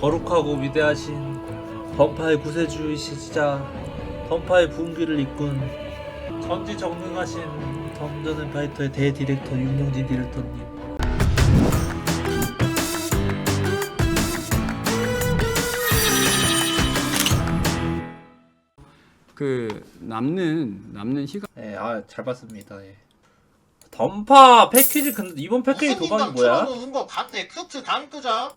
거룩하고 위대하신 던파의 구세주이시자 던파의 분기를 이끈 전지전능하신 던전앤파이터의 대디렉터 윤영진 디렉터님 그 남는 남는 시간 네, 아, 잘 봤습니다. 예. 던파 패키지 근데 이번 패키지 도박이 뭐야? 틀어놓은 거 봤대 큐트 단끄자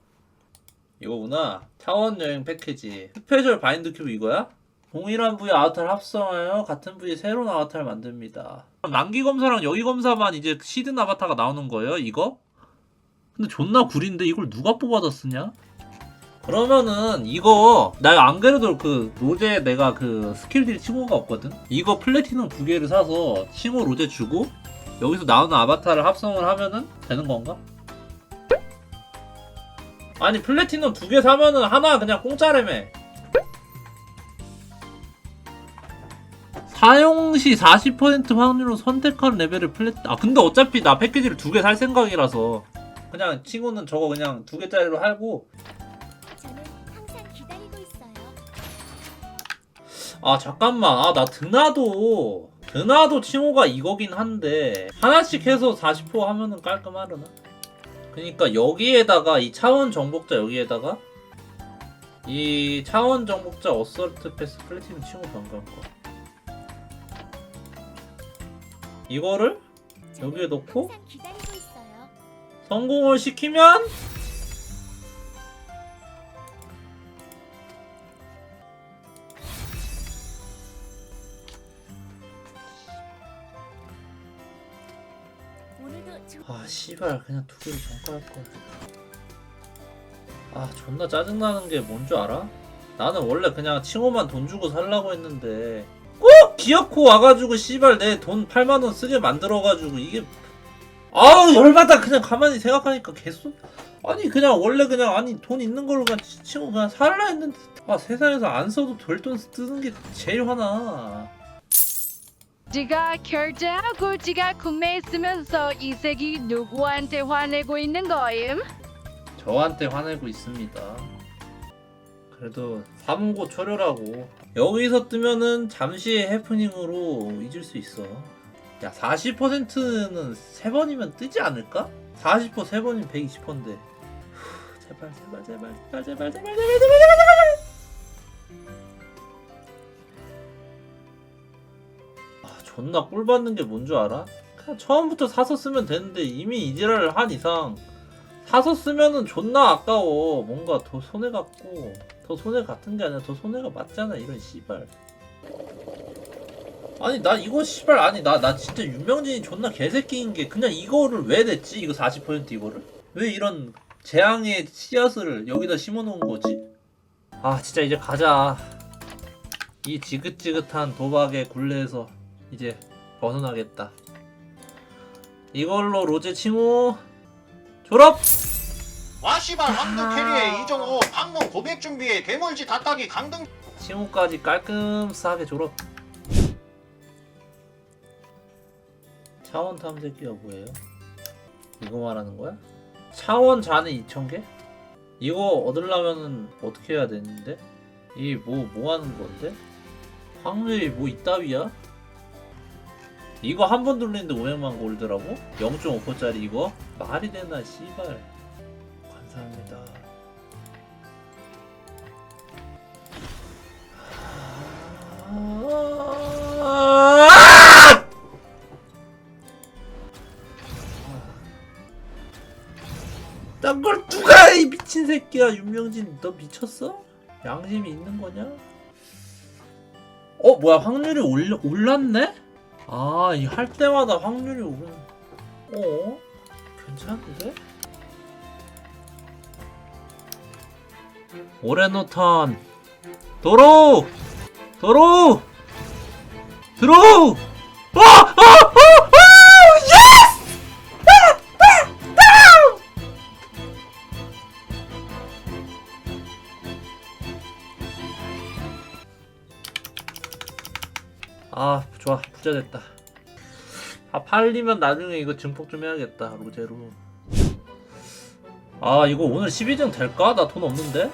이거구나. 차원 여행 패키지. 스페셜 바인드 큐브 이거야? 동일한 부위 아우타를 합성하여 같은 부위 새로운 아우타를 만듭니다. 만기 검사랑 여기 검사만 이제 시든 아바타가 나오는 거예요? 이거? 근데 존나 구린데 이걸 누가 뽑아다 쓰냐? 그러면은 이거 나 안 그래도 그 로제 내가 그 스킬딜 칭호가 없거든? 이거 플래티넘 두 개를 사서 칭호 로제 주고 여기서 나오는 아바타를 합성을 하면은 되는 건가? 아니 플래티넘 두 개 사면은 하나 그냥 공짜래매 사용 시 40% 확률로 선택한 레벨을 플래티 아 근데 어차피 나 패키지를 두 개 살 생각이라서 그냥 친구는 저거 그냥 두 개짜리로 할고 저는 항상 기다리고 있어요. 아 잠깐만 아 나 드나도 드나도 칭호가 이거긴 한데 하나씩 해서 40% 하면은 깔끔하려나? 그니까 여기에다가 이 차원 정복자 여기에다가 이 차원 정복자 어설트 패스 플래티넘 칭호 변경 거 이거를 여기에 넣고? 성공을 시키면 아 씨발 그냥 두 개를 정가할 걸. 아 존나 짜증나는 게 뭔 줄 알아? 나는 원래 그냥 칭호만 돈 주고 살라고 했는데 꼭 기어코 와가지고 씨발 내 돈 8만 원 쓰게 만들어가지고 이게 아우 열받아 그냥 가만히 생각하니까 개수 아니 그냥 원래 그냥 아니 돈 있는 걸로 그냥 치- 칭호 그냥 살라 했는데 아 세상에서 안 써도 될 돈 쓰는 게 제일 화나 지가 결제하고 지가 구매했으면서 이 색이 누구한테 화내고 있는 거임? 저한테 화내고 있습니다. 그래도 삼고 초려라고 여기서 뜨면은 잠시의 해프닝으로 잊을 수 있어. 야 40%는 세 번이면 뜨지 않을까? 40%세 번이면 120%인데. 제발 제발 제발 제발 제발 제발 제발 제발 제발 제발 아 존나 꿀 받는 게 뭔 줄 알아? 그냥 처음부터 사서 쓰면 되는데 이미 이지랄을 한 이상 사서 쓰면은 존나 아까워. 뭔가 더 손해 같고 더 손해 같은 게 아니라 더 손해가 맞잖아. 이런 씨발. 아니 나 이거 씨발 아니 나 나 진짜 윤명진이 존나 개새끼인 게 그냥 이거를 왜 냈지? 이거 40% 이거를? 왜 이런 재앙의 씨앗을 여기다 심어놓은 거지? 아 진짜 이제 가자. 이 지긋지긋한 도박의 굴레에서 이제 벗어나겠다. 이걸로 로제 칭호 졸업! 와 씨발 황금 아. 캐리에 이정호 방문 고백 준비에 괴물지 닭가기 강등 칭호까지 깔끔하게 졸업. 차원 탐색기가 뭐예요? 이거 말하는 거야? 차원 잔은 2,000개? 이거 얻으려면은 어떻게 해야 되는데? 이 뭐, 뭐 하는 건데? 확률이 뭐 이따위야? 이거 한 번 돌리는데 500만 골드라고? 0.5%짜리 이거? 말이 되나, 씨발. 감사합니다. 아! 딴걸 누가 해, 이 미친 새끼야 윤명진 너 미쳤어? 양심이 있는 거냐? 어 뭐야 확률이 올, 올랐네? 아 이 할 때마다 확률이 오르 어? 괜찮은데? 오레노턴 도로! 도로! 아! 부자 됐다. 아, 팔리면 나중에 이거 증폭 좀 해야겠다. 로제로. 아, 이거 오늘 12등 될까? 나 돈 없는데?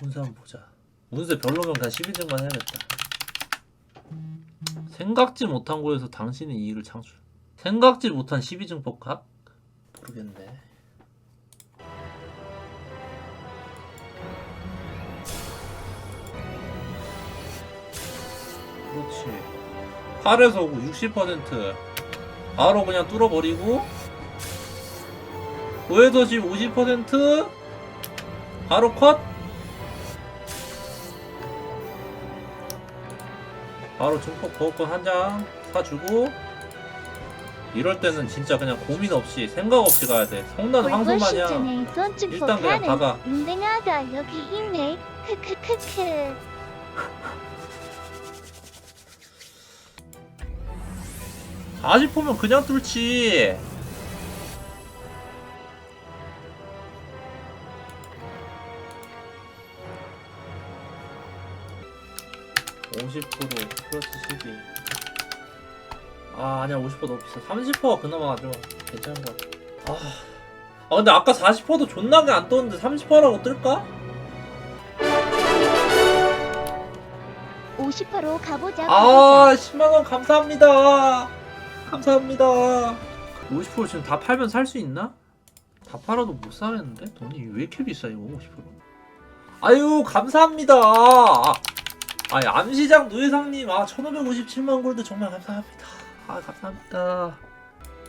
운세 한번 보자. 운세 별로면 그냥 12등만 해야겠다. 생각지 못한 곳에서 당신의 이익을 창출. 생각지 못한 12등 복합? 모르겠네. 그렇지. 8에서 9, 60% 바로 그냥 뚫어버리고. 5에서 10, 50% 바로 컷. 바로 증폭 거업권 한 장 사주고. 이럴 때는 진짜 그냥 고민 없이 생각 없이 가야 돼. 성난 황소 마냥. 일단 그냥 은행아가 여기 있네. 크크크크. 40호면 그냥 뚫지. (50% 플러스 12) 아 아니야 50% 너무 비싸. 30%가 그나마 좀 괜찮은 것 같아. 아, 아 근데 아까 40%도 존나게 안 떴는데 30%라고 뜰까? 50%로 가보자. 아 10만원 감사합니다 감사합니다. 50% 지금 다 팔면 살 수 있나? 다 팔아도 못 사겠는데? 돈이 왜 이렇게 비싸 이거 50% 아유 감사합니다. 아, 암시장 노예상님 아 1557만 골드 정말 감사합니다. 아 감사합니다.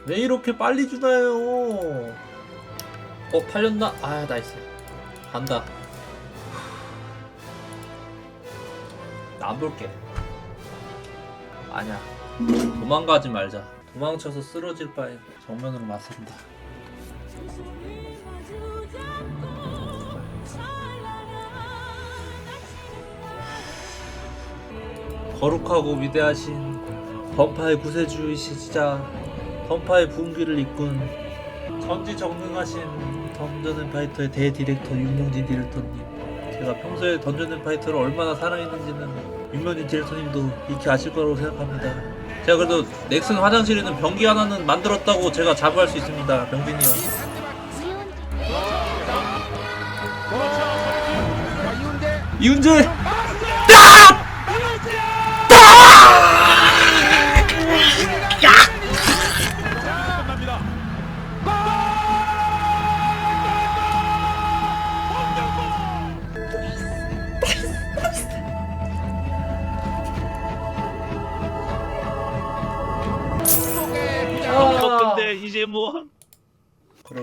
왜 이렇게 빨리 주나요? 어 팔렸나? 아 나이스. 간다. 나 안 볼게. 아니야 도망가지 말자. 도망쳐서 쓰러질 바에 정면으로 맞선다. 거룩하고 위대하신 던파의 구세주이시자 던파의 분기를 이끈 전지전능하신 던전앤파이터의 대디렉터 윤명진 디렉터님. 제가 평소에 던전앤파이터를 얼마나 사랑했는지는 윤명진 디렉터님도 익히 아실 거라고 생각합니다 제가 그래도 넥슨 화장실에는 변기 하나는 만들었다고 제가 자부할 수 있습니다 병빈이 형. 이훈재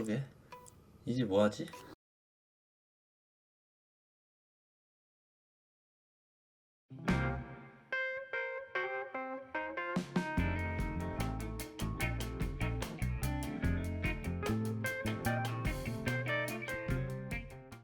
그러게 이제 뭐하지?